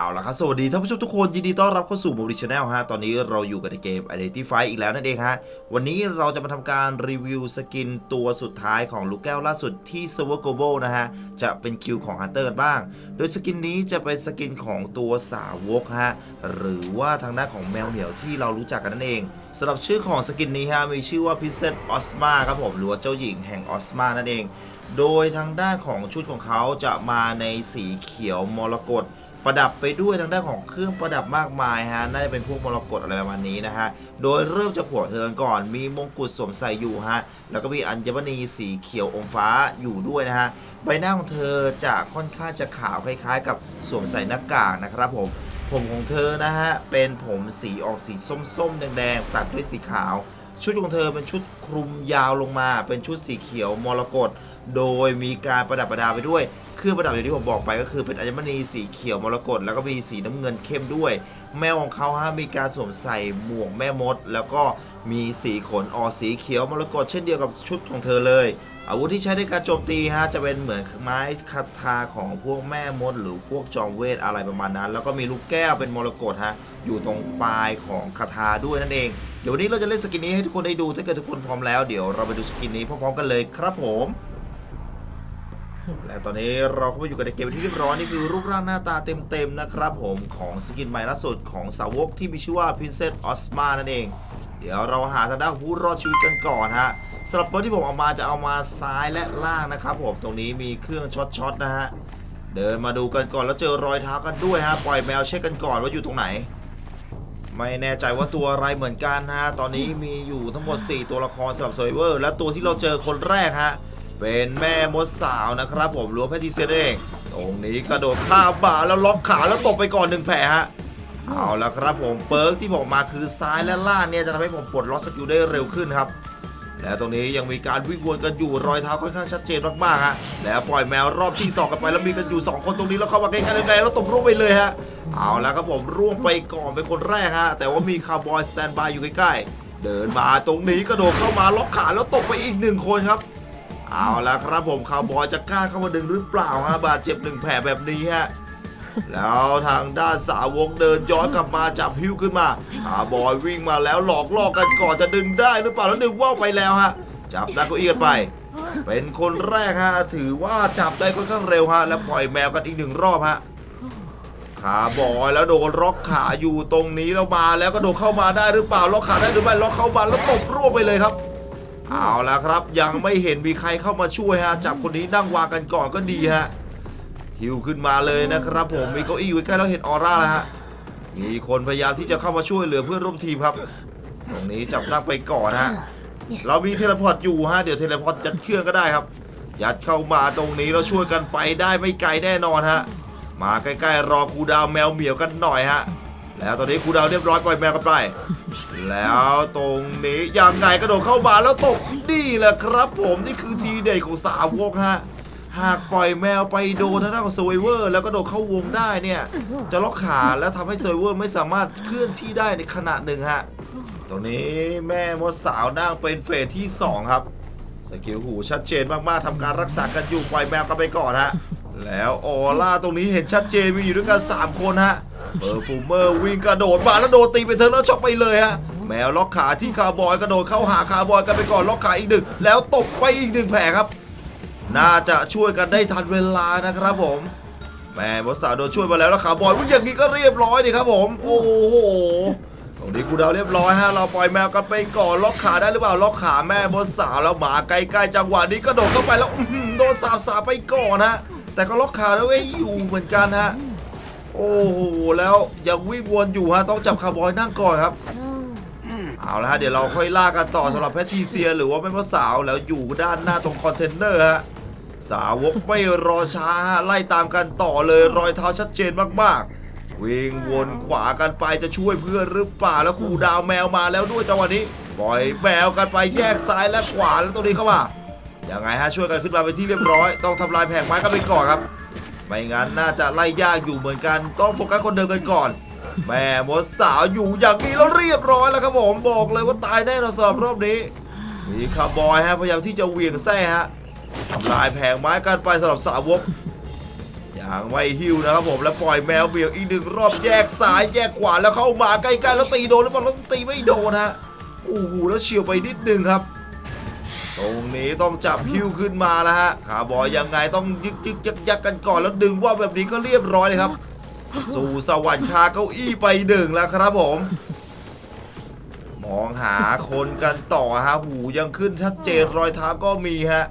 เอาละครับ สวัสดีท่านผู้ชมทุกคน ยินดีต้อนรับเข้าสู่มูดิชแนลฮะ ตอนนี้เราอยู่กับในเกม Identify อีกแล้วนั่นเองฮะ วันนี้เราจะมาทำการรีวิวสกินตัวสุดท้ายของลูกแก้วล่าสุดที่ Server Global นะฮะ จะเป็นคิวของ Hunter กันบ้าง โดยสกินนี้จะเป็นสกินของตัวสาวกฮะ หรือว่าทางด้านของแมวเหมียวที่เรารู้จักกันนั่นเองสำหรับชื่อของสกินนี้ฮะมีชื่อว่า Princess Osma ครับผมหรือว่าเจ้าหญิงแห่งออสมนั่นเอง โดยทางด้านของชุดของเขาจะมาในสีเขียวมรกต ประดับไปด้วยทางด้านของเครื่องประดับมากมายฮะน่าจะเป็นพวกมรกตอะไรประมาณนี้นะฮะโดยเริ่มจากหัวเธอกันก่อน มีมงกุฎสวมใส่อยู่ฮะแล้วก็มีอัญมณีสีเขียวอมฟ้าอยู่ด้วยนะฮะใบหน้าของเธอจะค่อนข้างจะขาวคล้าย ๆ กับสวมใส่หน้ากากนะครับผมผมของเธอนะฮะเป็นผมสีออกสีส้มๆแดงๆตัดด้วยสีขาว ชุดของเธอเป็นชุดคลุมยาวลงมา เป็นชุดสีเขียวมรกตโดยมีการประดับประดาไปด้วยเครื่องประดับอย่างที่ผมบอกไปก็คือเป็นอัญมณีสีเขียวมรกตแล้วก็มีสีน้ำเงินเข้มด้วย แมวของเขาฮะมีการสวมใส่หมวกแม่มด แล้วก็มีสีขนออสีเขียวมรกตเช่นเดียวกับชุดของเธอเลย อาวุธที่ใช้ในการโจมตีฮะจะเป็นเหมือนไม้คาถาของพวกแม่มด หรือพวกจอมเวทอะไรประมาณนั้น แล้วก็มีลูกแก้วเป็นมรกตฮะอยู่ตรงปลายของคาถาด้วยนั่นเอง เดี๋ยววันนี้เราจะเล่นสกินนี้ให้ทุกคนได้ดูถ้าเกิดทุกคนพร้อมแล้วเดี๋ยวเราไปดูสกินนี้พร้อมๆกันเลยครับผมและตอนนี้เราเข้ามาอยู่กันในเกมที่เรียบร้อยนี่คือรูปร่างหน้าตาเต็มๆนะครับผมของสกินใหม่ล่าสุดของสาวกที่มีชื่อว่า Princess Osma นั่นเอง เดี๋ยวเราหาทางด้านผู้รอดชีวิตกันก่อนฮะ สำหรับเบอร์ที่ผมเอามาจะเอามาซ้ายและล่างนะครับผมตรงนี้มีเครื่องช็อตช็อตนะฮะเดินมาดูกันก่อนแล้วเจอรอยเท้ากันด้วยฮะปล่อยแมวเช็คกันก่อนว่าอยู่ตรงไหน ไม่แน่ใจว่าตัวอะไรเหมือนกันนะฮะตอนนี้มีอยู่ทั้งหมด 4 ตัวละครสำหรับเซอร์เวอร์และตัวที่เราเจอคนแรกฮะเป็นแม่มดสาวนะครับผมรือว่าแพทติเซียเองตรงนี้กระโดดข้ามบ่าแล้วล็อกขาแล้วตบไปก่อนหนึ่งแผลฮะเอาละครับผมเปิร์กที่ผมมาคือซ้ายและล่างเนี่ยจะทำให้ผมปลดล็อกสกิลได้เร็วขึ้นครับ และตรงนี้ยังมีการวิ่งวนกันอยู่รอยเท้าค่อนข้างชัดเจนมากๆฮะแล้วปล่อยแมวรอบที่สองกันไปแล้วมีกันอยู่สองคนตรงนี้แล้วเข้ามาใกล้ๆไกลๆแล้วตบร่วงไปเลยฮะเอาแล้วครับผมร่วงไปก่อนเป็นคนแรกฮะแต่ว่ามีคาร์บอยสแตนบายอยู่ใกล้ๆเดินมาตรงนี้กระโดดเข้ามาล็อกขาแล้วตบไปอีกหนึ่งคนครับ เอาแล้วครับผมคาร์บอยจะกล้าเข้ามาดึงหรือเปล่าฮะบาดเจ็บหนึ่งแผลแบบนี้ฮะ แล้วทางด้านสาวกเดินย้อนกลับมาจับพิ้วขึ้นมาคาร์บอยวิ่งมาแล้วหลอกล่อกันก่อนจะดึงได้หรือเปล่าแล้วดึงว่าวไปแล้วฮะ จับได้ก็เอียดไป เป็นคนแรกฮะ ถือว่าจับได้ค่อนข้างเร็วฮะ แล้วปล่อยแมวกันอีกหนึ่งรอบฮะขาบอยแล้วโดนล็อกขาอยู่ตรงนี้แล้วมาแล้วก็โดดเข้ามาได้หรือเปล่าล็อกขาได้หรือไม่ล็อกเข้ามาแล้วตบร่วงไปเลยครับเอาละครับยังไม่เห็นมีใครเข้ามาช่วยฮะจับคนนี้นั่งวางกันก่อนก็ดีฮะ ฮิวขึ้นมาเลยนะครับ ผมมีเก้าอี้อยู่ใกล้แล้วเห็นออร่าแล้วฮะมีคนพยายามที่จะเข้ามาช่วยเหลือเพื่อนร่วมทีมครับ ตรงนี้จับตั้งไปก่อนฮะเรามีเทเลพอร์ตอยู่ฮะเดี๋ยวเทเลพอร์ตยัดเครื่องก็ได้ครับ ยัดเข้ามาตรงนี้เราช่วยกันไปได้ไม่ไกลแน่นอนฮะมาใกล้ๆรอครูดาวแมวเหมียวกันหน่อยฮะแล้วตอนนี้ครูดาวเรียบร้อยปล่อยแมวกันไปแล้วตรงนี้ยังไงกระโดดเข้ามาแล้วตกนี่แหละครับ ผมนี่คือทีเด็ดของสาวกฮะ หากปล่อยแมวไปโดนทางด้านของเซอร์ไวเวอร์แล้วก็โดดเข้าวงได้เนี่ย จะล็อกขาแล้วทำให้เซอร์ไวเวอร์ไม่สามารถเคลื่อนที่ได้ในขณะหนึ่งฮะตรงนี้แม่มดสาวนั่งเป็นเฟสที่ 2 ครับ สกิลหูชัดเจนมากๆทำการรักษากันอยู่ปล่อยแมวกันไปก่อนฮะแล้วออร่าตรงนี้เห็นชัดเจนมีอยู่ด้วยกัน 3 คนฮะเบอร์ฟูเมอร์วิ่งกระโดดมาแล้วโดนตีไปเธอแล้วช็อกไปเลยฮะแมวล็อกขาที่คาร์บอยกระโดดเข้าหาคาร์บอยกันไปก่อนล็อกขาอีกหนึ่งแล้วตบไปอีกหนึ่งแผลครับ น่าจะช่วยกันได้ทันเวลานะครับผมแม่มดสาวโดนช่วยมาแล้วแล้วขาบอยวิ่งอย่างนี้ก็เรียบร้อยดีครับผม โอ้โหตรงนี้กูดาวเรียบร้อยฮะเราปล่อยแมวกันไปก่อนล็อกขาได้หรือเปล่าล็อกขาแม่มดสาวแล้วหมาใกล้ๆจังหวะนี้ก็โดดเข้าไปแล้วโดนสาบสาบไปก่อนฮะแต่ก็ล็อกขาได้ไว้อยู่เหมือนกันฮะโอ้โหแล้วยังวิ่งวนอยู่ฮะต้องจับคาร์บอยนั่งก่อนครับเอาละฮะเดี๋ยวเราค่อยล่ากันต่อสำหรับแพททีเซีย หรือว่าแม่พ่อสาวแล้วอยู่ด้านหน้าตรงคอนเทนเนอร์ฮะ สาวกไม่รอช้าไล่ตามกันต่อเลยรอยเท้าชัดเจนมากๆ วิ่งวนขวากันไปจะช่วยเพื่อนหรือเปล่าแล้วครูดาวแมวมาแล้วด้วยจังหวะนี้ปล่อยแมวกันไปแยกซ้ายและขวาแล้วตรงนี้เข้ามายังไงฮะช่วยกันขึ้นมาเป็นที่เรียบร้อย ต้องทำลายแผงไม้กันไปก่อนครับ ไม่งั้นน่าจะไล่ยากอยู่เหมือนกัน ต้องโฟกัสคนเดิมกันก่อน แม่มดสาวอยู่อย่างนี้แล้วเรียบร้อยแล้วครับผมบอกเลยว่าตายแน่นอนสำหรับรอบนี้มีคาร์บอยฮะพยายามที่จะเหวี่ยงแส้ฮะ ทำลายแผงไม้กันไปสำหรับสาวกยยังไม่หิวนะครับผมแล้วปล่อยแมวเบี่ยวอีกหนึ่งรอบแยกซ้ายแยกขวาแล้วเข้ามาใกล้ๆแล้วตีโดนหรือเปล่าแล้วตีไม่โดนฮะโอ้โหแล้วเฉียวไปนิดนึงครับ ตรงนี้ต้องจับหิ้วขึ้นมาแล้วฮะขาบอยยังไงต้องยึกยึกยักยักกันก่อนแล้วดึงว่าแบบนี้ก็เรียบร้อยเลยครับ สู่สวรรค์คาเก้าอี้ไปหนึ่งแล้วครับผม มองหาคนกันต่อฮะหูยังขึ้นชัดเจนรอยเท้าก็มีฮะ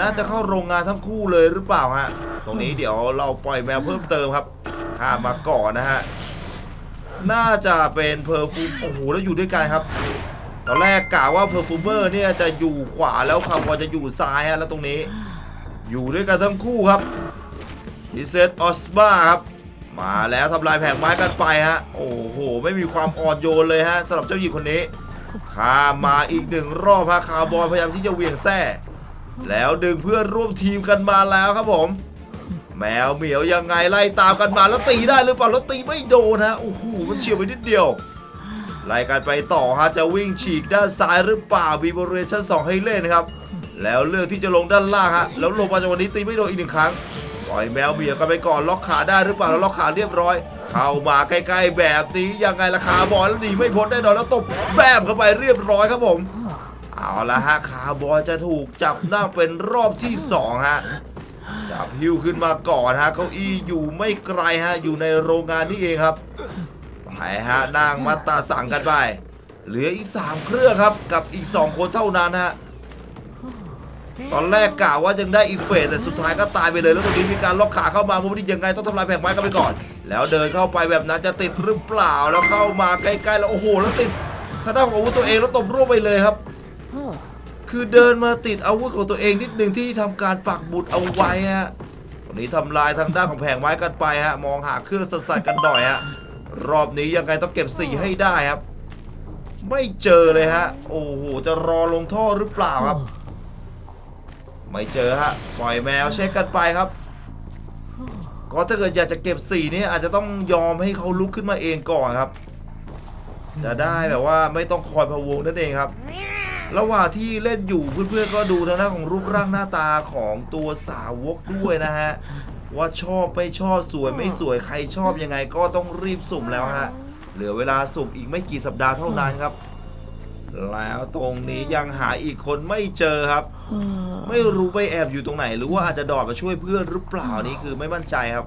น่าจะเข้าโรงงานทั้งคู่เลยหรือเปล่าฮะ ตรงนี้เดี๋ยวเราปล่อยแมวเพิ่มเติมครับข้ามมาก่อนนะฮะ น่าจะเป็นเพอร์ฟูมโอ้โหแล้วอยู่ด้วยกันครับ ตอนแรกกะว่าเพอร์ฟูเมอร์เนี่ยจะอยู่ขวาแล้วคาร์บอยจะอยู่ซ้ายฮะแล้วตรงนี้ อยู่ด้วยกันทั้งคู่ครับดิเซตออสบาครับ มาแล้วทำลายแผงไม้กันไปฮะ โอ้โห ไม่มีความอ่อนโยนเลยฮะสำหรับเจ้าหญิงคนนี้ข้ามาอีกหนึ่งรอบฮะคาร์บอยพยายามที่จะเวียงแส้ แล้วดึงเพื่อนร่วมทีมกันมาแล้วครับผม แมวเหมียวยังไงไล่ตามกันมาแล้วตีได้หรือเปล่าแล้วตีไม่โดนฮะโอ้โหมันเฉียวไปนิดเดียวไล่กันไปต่อฮะจะวิ่งฉีกด้านซ้ายหรือเปล่ามีบริเวณชั้น2ให้เล่นนะครับ แล้วเลือกที่จะลงด้านล่างฮะแล้วลงมาจังหวะนี้ตีไม่โดนอีกหนึ่งครั้งปล่อยแมวเบียกันไปก่อนล็อกขาได้หรือเปล่าแล้วล็อกขาเรียบร้อย เข้ามาใกล้ๆแบบนี้ยังไงราคาบอลแล้วหนีไม่พ้นแน่นอนแล้วตบแบมเข้าไปเรียบร้อยครับผม เอาละฮะคาร์บอยจะถูกจับนั่งเป็นรอบที่สองฮะจับหิ้วขึ้นมาก่อนฮะเก้าอี้อยู่ไม่ไกลฮะอยู่ในโรงงานนี่เองครับไปฮะนั่งมาตาสั่งกันไปเหลืออีกสามเครื่องครับกับอีกสองคนเท่านั้นฮะตอนแรกกะว่ายังได้อีกเฟสแต่สุดท้ายก็ตายไปเลยแล้วตรงนี้มีการล็อกขาเข้ามามุมนี้ยังไงต้องทำลายแผงไม้กันไปก่อน แล้วเดินเข้าไปแบบนั้นจะติดหรือเปล่าแล้วเข้ามาใกล้ๆแล้วโอ้โหแล้วติดถ้าได้านของอาวุธตัวเองแล้วตบร่วงไปเลยครับ คือเดินมาติดอาวุธของตัวเองนิดหนึ่งที่ทำการปักบุตรเอาไว้ฮะวันนี้ทำลายทางด้านของแผงไม้กันไปฮะ มองหาเครื่องสัสๆกันหน่อยฮะ รอบนี้ยังไงต้องเก็บสี่ให้ได้ครับ ไม่เจอเลยฮะ โอ้โห จะรอลงท่อหรือเปล่าครับ ไม่เจอฮะ ปล่อยแมวเช็คกันไปครับ ก็ถ้าเกิดอยากจะเก็บสี่นี่อาจจะต้องยอมให้เขาลุกขึ้นมาเองก่อนครับ จะได้แบบว่าไม่ต้องคอยพะวงนั่นเองครับ ระหว่างที่เล่นอยู่เพื่อนๆก็ดูทางด้านของรูปร่างหน้าตาของตัวสาวกด้วยนะฮะ ว่าชอบไม่ชอบสวยไม่สวยใครชอบยังไงก็ต้องรีบสุ่มแล้วฮะ เหลือเวลาสุ่มอีกไม่กี่สัปดาห์เท่านั้นครับ แล้วตรงนี้ยังหาอีกคนไม่เจอครับ ไม่รู้ไปแอบอยู่ตรงไหน หรือว่าอาจจะดอดมาช่วยเพื่อนหรือเปล่านี่คือไม่มั่นใจครับ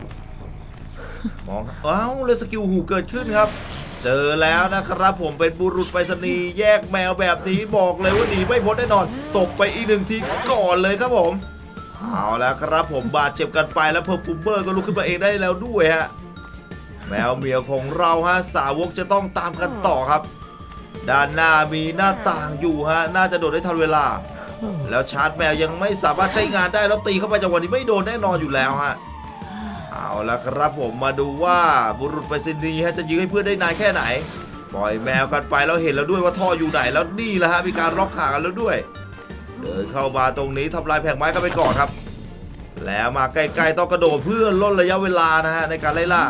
มองอ้าวเลยสกิลหูเกิดขึ้นครับ เจอแล้วนะครับผมเป็นบุรุษไปรษณีย์แยกแมวแบบนี้บอกเลยว่าหนีไม่พ้นแน่นอน ตกไปอีกหนึ่งทีก่อนเลยครับผมเอาแล้วครับผมบาดเจ็บกันไปแล้วเพอร์ฟูมเบอร์ก็ลุกขึ้นมาเองได้แล้วด้วยฮะแมวเหมียวของเราฮะสาวกจะต้องตามกันต่อครับ ด้านหน้ามีหน้าต่างอยู่ฮะน่าจะโดดได้ทันเวลา แล้วชาร์จแมวยังไม่สามารถใช้งานได้แล้วตีเข้าไปจังหวะนี้ไม่โดนแน่นอนอยู่แล้วฮะ ละครับผมมาดูว่าบุรุษไปรษณีย์ฮะจะยื้อให้เพื่อนได้นานแค่ไหน ปล่อยแมวกันไปแล้วเห็นแล้วด้วยว่าท่ออยู่ไหนแล้วนี่แหละฮะมีการล็อกขากันแล้วด้วย เดินเข้ามาตรงนี้ทำลายแผงไม้กันไปก่อนครับ แล้วมาใกล้ๆต้องกระโดดเพื่อลดระยะเวลานะฮะในการไล่ล่า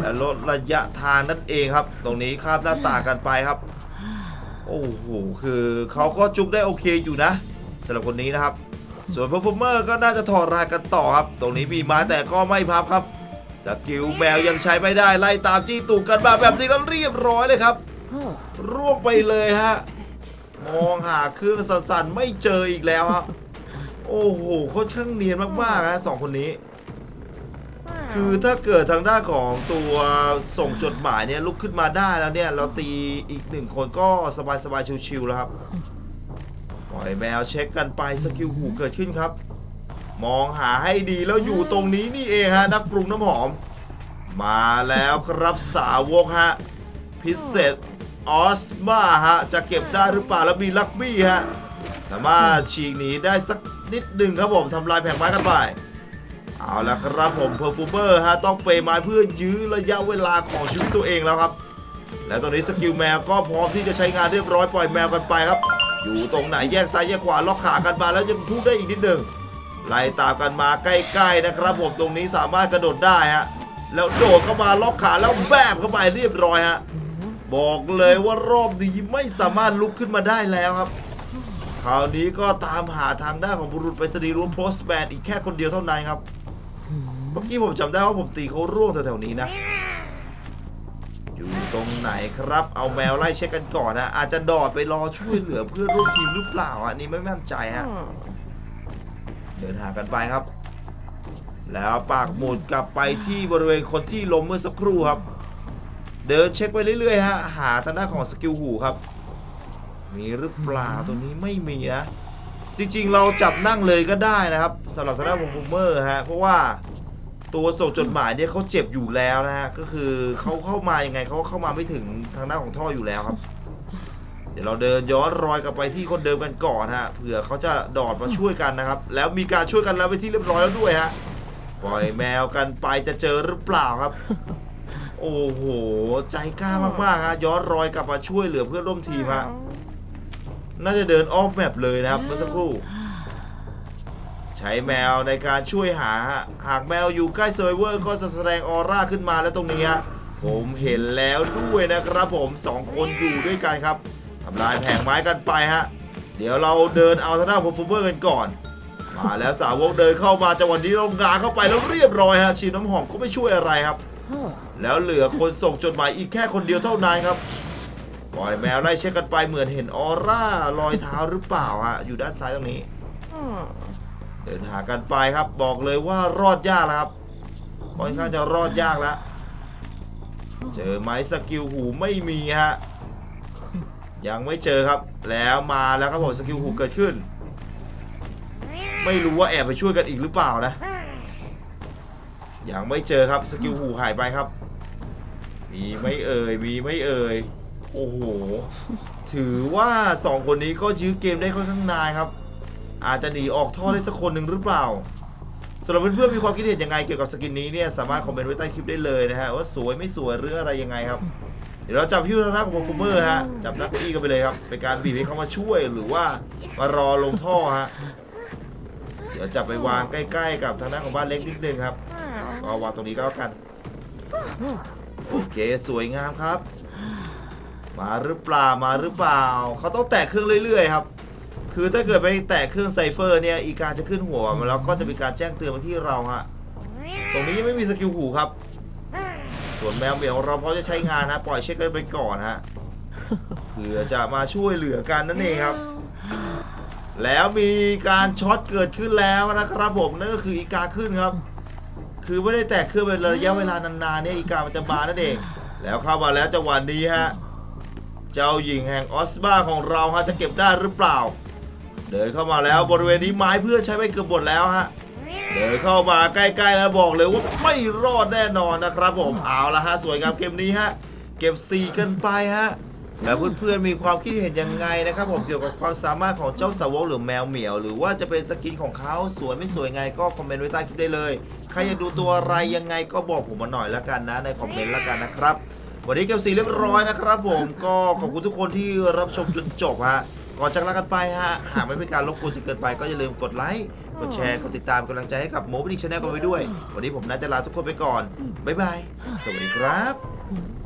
และลดระยะทางนั่นเองครับ ตรงนี้ข้ามหน้าต่างกันไปครับ โอ้โหคือเขาก็จุกได้โอเคอยู่นะสำหรับคนนี้นะครับ ส่วน performer ก็น่าจะถอดรายกันต่อครับ ตรงนี้มีม้แต่ก็ไม่พับครับ สกิลแมวยังใช้ไม่ได้ไล่ตามจี้ตูกกันมาแบบนี้แล้วเรียบร้อยเลยครับร่วงไปเลยฮะ มองหาเครื่องสั่นๆไม่เจออีกแล้วครับโอ้โหค่อนข้างเนียนมากๆฮะสองคนนี้ คือถ้าเกิดทางด้านของตัวส่งจดหมายเนี่ยลุกขึ้นมาได้แล้วเนี่ย เราตีอีกหนึ่งคนก็สบายๆชิวๆแล้วครับ อยแมวเช็คกันไปสกิลหูเกิดขึ้นครับ มองหาให้ดีแล้วอยู่ตรงนี้นี่เองฮะนักปรุงน้ำหอม มาแล้วครับสาวกฮะพิเศษออสมาฮะจะเก็บได้หรือเปล่าแล้วมีลักบี้ฮะสามารถฉีกหนีได้สักนิดหนึ่งครับผมทำลายแผงไม้กันไปเอาละครับผมเพอร์ฟูเมอร์ฮะต้องเปย์ไม้เพื่อยื้อระยะเวลาของชีวิตตัวเองแล้วครับ และตอนนี้สกิลแมวก็พร้อมที่จะใช้งานเรียบร้อยปล่อยแมวกันไปครับ อยู่ตรงไหนแยกซ้ายแยกขวาล็อกขากันมาแล้วยังทุบได้อีกนิดหนึ่งไล่ตามกันมาใกล้ๆนะครับ ผมตรงนี้สามารถกระโดดได้ฮะแล้วโดดเข้ามาล็อกขาแล้วแบมเข้าไปเรียบร้อยฮะบอกเลยว่ารอบนี้ไม่สามารถลุกขึ้นมาได้แล้วครับคราวนี้ก็ตามหาทางด้านของบุรุษไปรษณีย์รวมโพสแบนอีกแค่คนเดียวเท่านั้นครับ เมื่อกี้ผมจำได้ว่าผมตีเขาร่วงแถวๆนี้นะ ตรงไหนครับ เอาแมวไล่เช็คกันก่อนนะอาจจะดอดไปรอช่วยเหลือเพื่อนร่วมทีมหรือเปล่าอะอันนี้ไม่มั่นใจฮะเดินหากันไปครับ แล้วปากหมุดกลับไปที่บริเวณคนที่ล้มเมื่อสักครู่ครับ เดินเช็คไปเรื่อยๆฮะหาทางด้านของสกิลหูครับ มีหรือเปล่าตรงนี้ไม่มีนะจริงๆ เราจับนั่งเลยก็ได้นะครับสำหรับทางด้านของฟูเมอร์ฮะเพราะว่า ตัวส่งจดหมายเนี่ยเขาเจ็บอยู่แล้วนะฮะก็คือเขาเข้ามายังไงเขาก็เข้ามาไม่ถึงทางด้านของท่ออยู่แล้วครับ เดี๋ยวเราเดินย้อนรอยกลับไปที่คนเดิมกันก่อนฮะเผื่อเขาจะดอดมาช่วยกันนะครับ แล้วมีการช่วยกันแล้วไปที่เรียบร้อยแล้วด้วยฮะปล่อยแมวกันไปจะเจอหรือเปล่าครับ โอ้โหใจกล้ามากๆฮะย้อนรอยกลับมาช่วยเหลือเพื่อนร่วมทีมฮะน่าจะเดินอ้อมแมปเลยนะครับเมื่อสักครู่ ช้แมวในการช่วยหา หากแมวอยู่ใกล้เซอร์เวอร์ก็จะแสดงออร่าขึ้นมาแล้วตรงนี้ผมเห็นแล้วด้วยนะครับผมสองคนอยู่ด้วยกันครับทำลายแผงไม้กันไปฮะ เดี๋ยวเราเดินเอาทางด้านของฟูเฟอร์กันก่อน มาแล้วสาวกเดินเข้ามาจังหวะนี้เรางาเข้าไปแล้วเรียบร้อยฮะชีน้ำหอมก็ไม่ช่วยอะไรครับ แล้วเหลือคนส่งจดหมายอีกแค่คนเดียวเท่านั้นครับปล่อยแมวไล่เช็คกันไปเหมือนเห็นออร่า รอยเท้าหรือเปล่าฮะอยู่ด้านซ้ายตรงนี้ เดินหากันไปครับบอกเลยว่ารอดยากแล้วครับค่อนข้างจะรอดยากแล้วเจอไหมสกิลหูไม่มีฮะยังไม่เจอครับ แล้วมาแล้วครับผมสกิลหูเกิดขึ้น ไม่รู้ว่าแอบไปช่วยกันอีกหรือเปล่านะยังไม่เจอครับสกิลหูหายไปครับ มีไม่เอ่ยมีไม่เอ่ยโอ้โห ถือว่าสองคนนี้ก็ยื้อเกมได้ค่อนข้างนานครับ อาจจะหนีออกท่อได้สักคนหนึ่งหรือเปล่าสำหรับเพื่อนๆมีความคิดเห็นยังไงเกี่ยวกับสกินนี้เนี่ยสามารถคอมเมนต์ไว้ใต้คลิปได้เลยนะฮะว่าสวยไม่สวยหรืออะไรยังไงครับ เดี๋ยวเราจับพี่ทางด้านของฟูเมอร์ฮะจับนักเก้าอี้กันไปเลยครับเป็นการบีบให้เขามาช่วยหรือว่ามารอลงท่อฮะเดี๋ยวจับไปวางใกล้ ๆ กับทางด้านของบ้านเล็กนิดนึงครับก็วางตรงนี้ก็แล้วกันโอเคสวยงามครับ มาหรือเปล่ามาหรือเปล่า เขาต้องแตะเครื่องเรื่อย ๆ ครับ คือถ้าเกิดไปแตะเครื่องไซเฟอร์เนี่ยอีกาจะขึ้นหัวมาแล้วก็จะมีการแจ้งเตือนมาที่เราฮะตรงนี้ยังไม่มีสกิลหูครับ ส่วนแมวเหมียวเราพร้อมจะใช้งานนะปล่อยเช็คกันไปก่อนฮะเพื่อจะมาช่วยเหลือกันนั่นเองครับ แล้วมีการช็อตเกิดขึ้นแล้วนะครับผมนั่นก็คืออีกาขึ้นครับ คือไม่ได้แตะเครื่องเป็นระยะเวลานานๆเนี่ยอีกามันจะมานั่นเอง แล้วเข้ามาแล้วจังหวะนี้ฮะเจ้าหญิงแห่งออสบาของเราฮะจะเก็บได้หรือเปล่า เดินเข้ามาแล้วบริเวณนี้ไม้เพื่อใช้ไปเกือบหมดแล้วฮะเดินเข้ามาใกล้ๆแล้วบอกเลยว่าไม่รอดแน่นอนนะครับผมเอาละฮะสวยงามเกมนี้ฮะเก็บ4กันไปฮะแล้วเพื่อนๆมีความคิดเห็นยังไงนะครับผมเกี่ยวกับความสามารถของเจ้าสาวกหรือแมวเหมียว หรือว่าจะเป็นสกินของเขาสวยไม่สวยไงก็คอมเมนต์ไว้ใต้คลิปได้เลย ใครอยากดูตัวอะไรยังไงก็บอกผมมาหน่อยแล้วกันนะในคอมเมนต์แล้วกันนะครับวันนี้เก็บสีเรียบร้อยนะครับผมก็ขอบคุณทุกคนที่รับชมจนจบฮะ ก่อนจากลากันไปฮะ หากไม่เป็นการรบกวนจนเกินไปก็อย่าลืมกดไลค์กดแชร์กดติดตามกำลังใจให้กับโมบิลิชแนลกันไว้ด้วย วันนี้ผมน่าจะลาทุกคนไปก่อน บ๊ายบาย สวัสดีครับ